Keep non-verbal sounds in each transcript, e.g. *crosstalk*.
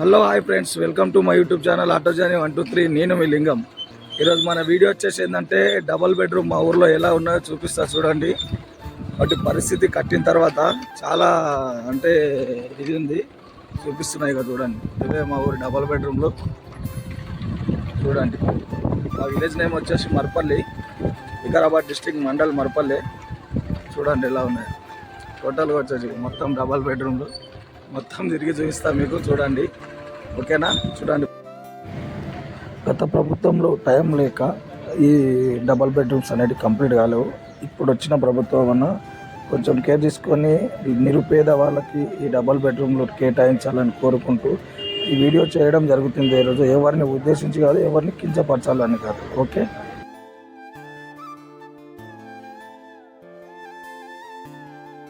Hello hi friends. Welcome to my YouTube channel auto Johnny one two three. నేను మీ లింగం. ఈరోజు మన వీడియో వచ్చేసి ఏంటంటే డబల్ బెడ్రూమ్ మా ఊర్లో ఎలా ఉన్నాయో చూపిస్తా చూడండి. వాటి పరిస్థితి కట్టిన తర్వాత చాలా అంటే ఇది ఉంది. చూపిస్తున్నాయి కదా చూడండి. ఇవే మా ఊరు డబల్ బెడ్రూమ్లు. చూడండి. మా విలేజ్ నేమ్ వచ్చేసి మరపల్లి. వికారాబాద్ డిస్టిక్ మండల్ మరపల్లి. చూడండి ఎలా ఉన్నాయి. టోటల్గా వచ్చేసి మొత్తం డబల్ బెడ్రూమ్లు. మొత్తం తిరిగి చూపిస్తాను మీకు చూడండి. ఓకేనా? చూడండి. గత ప్రభుత్వంలో టైం లేక ఈ డబల్ బెడ్రూమ్స్ అనేవి కంప్లీట్ కాలేవు. ఇప్పుడు వచ్చిన ప్రభుత్వం అన్న కొంచెం కేర్ తీసుకొని నిరుపేద వాళ్ళకి ఈ డబల్ బెడ్రూమ్లు కేటాయించాలని కోరుకుంటూ ఈ వీడియో చేయడం జరుగుతుంది ఈరోజు ఎవరిని ఉద్దేశించి కాదు ఎవరిని కించపరచాలని కాదు. ఓకే?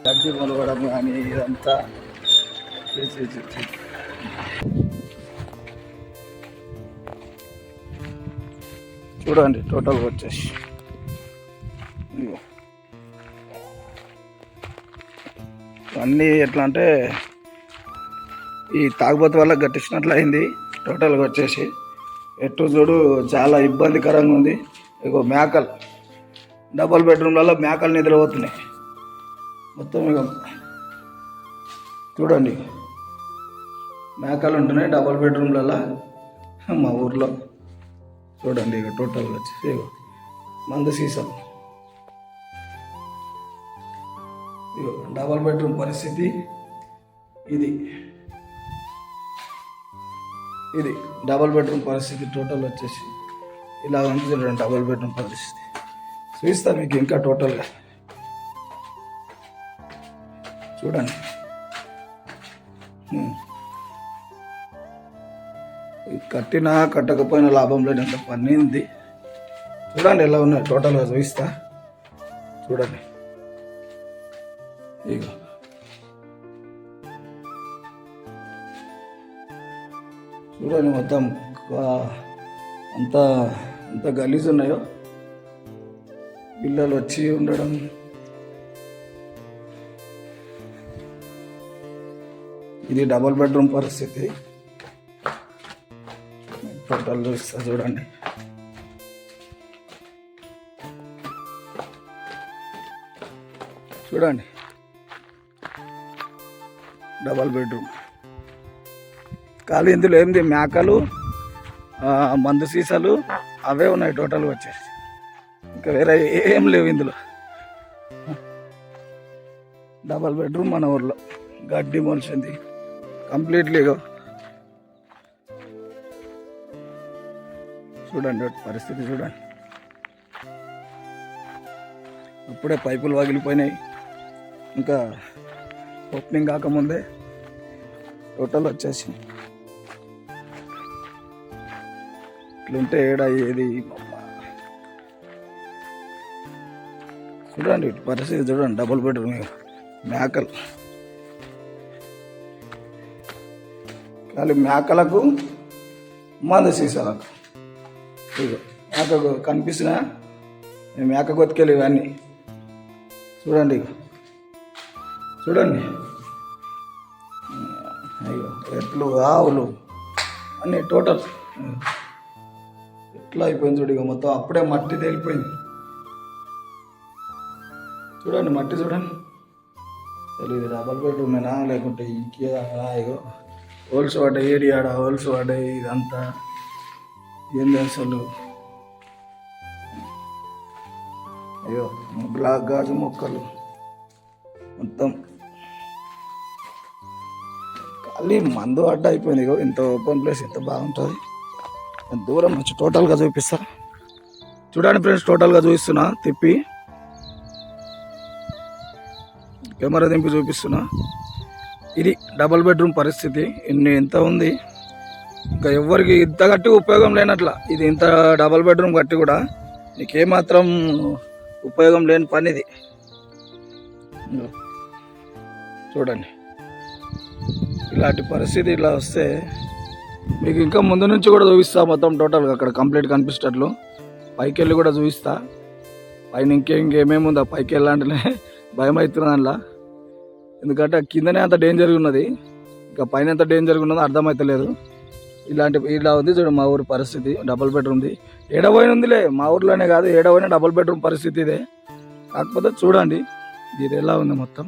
గడ్డి మొలవడం కానీ ఇదంతా చూడండి టోటల్ వచ్చేసి. అన్నీ ఎట్లా అంటే ఈ తాగుబోతు వల్ల గట్టించినట్లు అయింది టోటల్గా వచ్చేసి. ఎటు చూడు చాలా ఇబ్బందికరంగా ఉంది. ఇగో మేకలు. డబల్ బెడ్రూమ్లలో మేకలు నిద్రపోతున్నాయి. మొత్తం ఇక చూడండి. మేకలు ఉంటున్నాయి డబల్ బెడ్రూమ్లలో మా ఊర్లో. చూడండి ఇక టోటల్ వచ్చేసి మంద మందు సీసం డబల్ బెడ్రూమ్ పరిస్థితి ఇది. ఇది డబల్ బెడ్రూమ్ పరిస్థితి టోటల్ వచ్చేసి ఇలా ఉంది చూడండి డబల్ బెడ్రూమ్ పరిస్థితి. చూపిస్తా మీకు ఇంకా టోటల్గా చూడండి. కట్టినా కట్టకపోయినా లాభం లేనంత పని ఉంది. చూడండి ఎలా ఉన్నాయి టోటల్గా చూపిస్తా. చూడండి. ఇక చూడండి మొత్తం అంత అంత ఎంత గలీజ్ ఉన్నాయో. పిల్లలు వచ్చి ఉండడం. ఇది డబల్ బెడ్రూమ్ పరిస్థితి. టోటల్ చూస్తా చూడండి. చూడండి. డబల్ బెడ్రూమ్ ఖాళీ ఇందులో ఏంది? మేకలు మందు సీసాలు అవే ఉన్నాయి టోటల్గా వచ్చేసి. ఇంకా వేరే ఏం లేవు ఇందులో. డబల్ బెడ్రూమ్ మన ఊర్లో. గడ్డి మొలిచింది కంప్లీట్లీ చూడండి పరిస్థితి చూడండి. అప్పుడే పైపులు పగిలిపోయినాయి ఇంకా ఓపెనింగ్ కాకముందే టోటల్ వచ్చేసి ఇట్లుంటే ఏడా ఏది? చూడండి పరిస్థితి చూడండి డబుల్ బెడ్రూమ్ మేకలు. కానీ మేకలకు మంద సీసాలకు. ఇదిగో మేక కనిపిస్తున్నా? మేక కొత్తుకెళ్ళి ఇవన్నీ. చూడండి ఇగో. చూడండి. అయ్యో ఎట్లు ఆవులు. అన్నీ టోటల్. ఎట్లా అయిపోయింది చూడు ఇక మొత్తం. అప్పుడే మట్టి తేలిపోయింది. చూడండి మట్టి చూడండి. తెలియదు డబల్ బెడ్రూమేనా లేకుంటే ఇంకే ఇగో హోల్స్ పడ్డాయి ఏరియాడ హోల్స్ పడ్డాయి ఇదంతా. ఏంది అసలు అయ్యో బ్లాక్ గాజు మొక్కలు. మొత్తం ఖాళీ మందు అడ్డ అయిపోయింది ఇగో. ఇంత ఓపెన్ ప్లేస్ ఎంత బాగుంటుంది. దూరం నుంచి టోటల్గా చూపిస్తా. చూడండి ఫ్రెండ్స్ టోటల్గా చూపిస్తున్నా. తిప్పి. కెమెరా దింపి చూపిస్తున్నా. ఇది డబల్ బెడ్రూమ్ పరిస్థితి. ఇన్ని ఎంత ఉంది? ఇంకా ఎవరికి ఇంత గట్టి ఉపయోగం లేనట్ల. ఇది ఇంత డబల్ బెడ్రూమ్ కట్టి కూడా. నీకేమాత్రం ఉపయోగం లేని పని ఇది చూడండి. ఇలాంటి పరిస్థితి ఇలా వస్తే మీకు ఇంకా ముందు నుంచి కూడా చూపిస్తా మొత్తం టోటల్గా అక్కడ కంప్లీట్ కనిపిస్తట్లు. పైకి వెళ్ళి కూడా చూపిస్తా. పైన ఇంకే ఇంకేమేమి ఉందా. పైకి వెళ్ళాలంటేనే *laughs* భయం అవుతుంది అందులో ఎందుకంటే కిందనే అంత డేంజర్గా ఉన్నది. ఇంకా పైన ఎంత డేంజర్గా ఉన్నదో అర్థమైతలేదు. ఇలాంటి ఇలా ఉంది చూడు మా ఊరి పరిస్థితి డబుల్ బెడ్రూమ్ది ఏడవైన ఉందిలే మా ఊర్లోనే కాదు ఏడవైన డబుల్ బెడ్రూమ్ పరిస్థితి ఇదే. కాకపోతే చూడండి ఇది ఎలా ఉంది మొత్తం?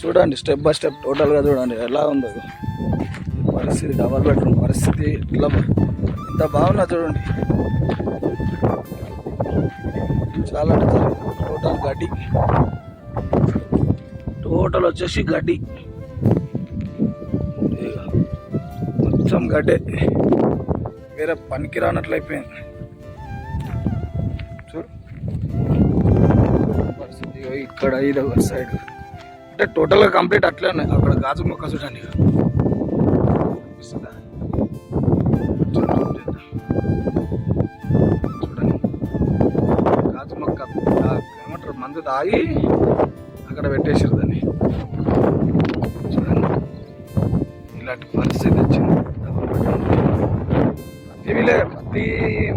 చూడండి స్టెప్ బై స్టెప్ టోటల్గా చూడండి ఎలా ఉందో. పరిస్థితి డబల్ బెడ్రూమ్ పరిస్థితి ఇట్లా ఇంత బాగున్నా చూడండి. చాలా చాలా. టోటల్ గడ్డి. టోటల్ వచ్చేసి గడ్డి. మొత్తం గడ్డే వేరే పనికి రానట్లు అయిపోయింది. చూడు. పరిస్థితి ఇక్కడ ఇది ఒక సైడ్ అంటే టోటల్గా కంప్లీట్ అట్లే ఉన్నాయి. అక్కడ గాజు మొక్క చూడండి? చూడండి. గాజు మొక్క ఆ ఏమంటారు మందు తాగి అక్కడ పెట్టేసారు దాన్ని. చూడండి. ఇలాంటి పరిస్థితి వచ్చింది.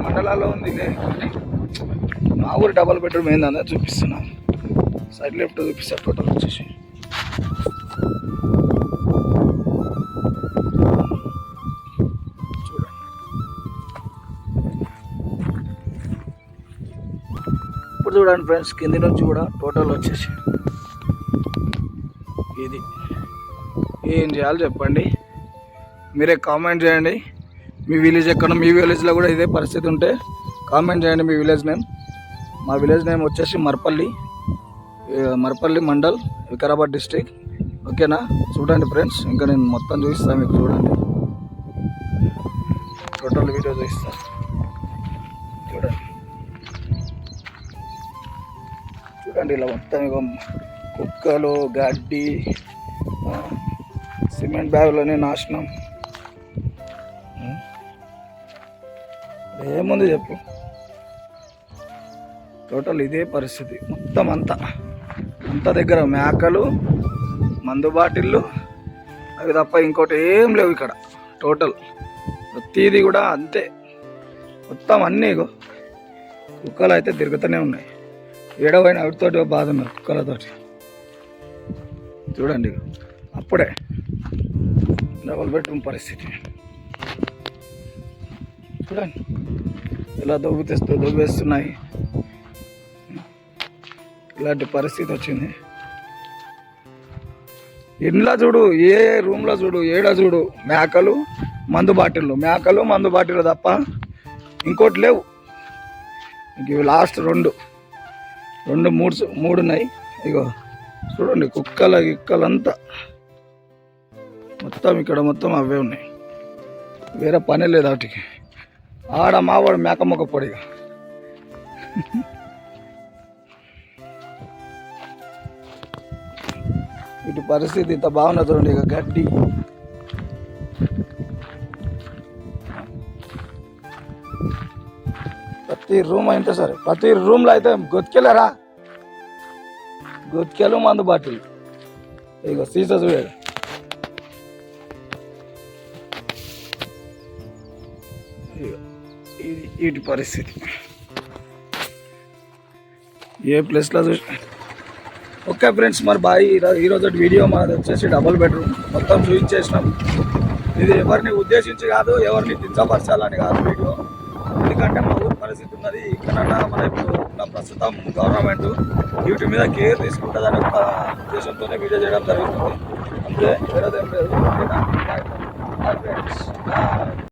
మండలాల్లో ఉంది కానీ మా ఊరు డబల్ బెడ్రూమ్ ఏందనే చూపిస్తున్నా. సైడ్ లెఫ్ట్ చూపిస్తా టోటల్ వచ్చేసి. ఇప్పుడు చూడండి ఫ్రెండ్స్ కింది నుంచి కూడా టోటల్ వచ్చేసి. ఇది. ఏం చేయాలి చెప్పండి. మీరే కామెంట్ చేయండి. మీ విలేజ్ ఎక్కడ మీ విలేజ్లో కూడా ఇదే పరిస్థితి ఉంటే కామెంట్ చేయండి మీ విలేజ్ నేమ్ మా విలేజ్ నేమ్ వచ్చేసి మర్పల్లి మర్పల్లి మండల్ వికారాబాద్ డిస్టిక్ ఓకేనా చూడండి ఫ్రెండ్స్ ఇంకా నేను మొత్తం చూపిస్తాను మీకు చూడండి. టోటల్ వీడియో చూపిస్తాను చూడండి. చూడండి ఇలా మొత్తం ఇక కుక్కలు గడ్డి సిమెంట్ బ్యాగులనే నాశనం. ఏముంది చెప్పు. టోటల్ ఇదే పరిస్థితి. మొత్తం అంతా. అంత దగ్గర మేకలు మందు బాటిళ్ళు అవి తప్ప ఇంకోటి ఏం లేవు ఇక్కడ. టోటల్. ప్రతిదీ కూడా అంతే. మొత్తం అన్నీ కుక్కలు అయితే తిరుగుతూనే ఉన్నాయి. ఏడవైన వాటితోటి బాధ ఉన్నారు కుక్కలతోటి. చూడండి అప్పుడే. డబల్ బెడ్రూమ్ పరిస్థితి. చూడండి. ఎలా దొబ్బుతేస్తూ దొబ్బేస్తున్నాయి ఇలాంటి పరిస్థితి వచ్చింది. ఇంట్లో చూడు ఏ రూమ్లో చూడు ఏడ చూడు మేకలు మందు బాటిళ్ళు. మేకలు మందు బాటిళ్ళు తప్ప ఇంకోటి లేవు. ఇంక ఇవి లాస్ట్ రెండు. రెండు మూడు మూడు ఉన్నాయి. ఇగో చూడండి కుక్కల గిక్కలంతా. మొత్తం ఇక్కడ మొత్తం అవే ఉన్నాయి. వేరే పనే లేదు వాటికి. ఆడ మావాడు మేక పొడిగా ఇటు పరిస్థితి ఇంత బాగున్న చూడండి ఇక గడ్డి. ప్రతి రూమ్ అయితే సరే ప్రతి రూమ్లో అయితే గొత్తికెళ్ళారా గొత్తికెళ్ళు మందు బాటిల్. ఇక సీసా చూడాడు వీటి పరిస్థితి. ఏ ప్లేస్లో చూసి ఓకే ఫ్రెండ్స్ మరి బాయ్ ఈ రోజు వీడియో మనది వచ్చేసి డబుల్ బెడ్రూమ్ మొత్తం చూపించేసినాం ఇది ఎవరిని ఉద్దేశించి కాదు ఎవరిని దించపరచాలని కాదు వీడియో ఎందుకంటే మా ఊరి పరిస్థితి ఉన్నది. ఇక్కడ మన ఇప్పుడు ఉన్న ప్రస్తుతం గవర్నమెంట్ వీటి మీద కేర్ తీసుకుంటుందని ఒక ఉద్దేశంతోనే వీడియో చేయడం జరుగుతుంది. అంతే వేరేదేం లేదు. ఓకేనా?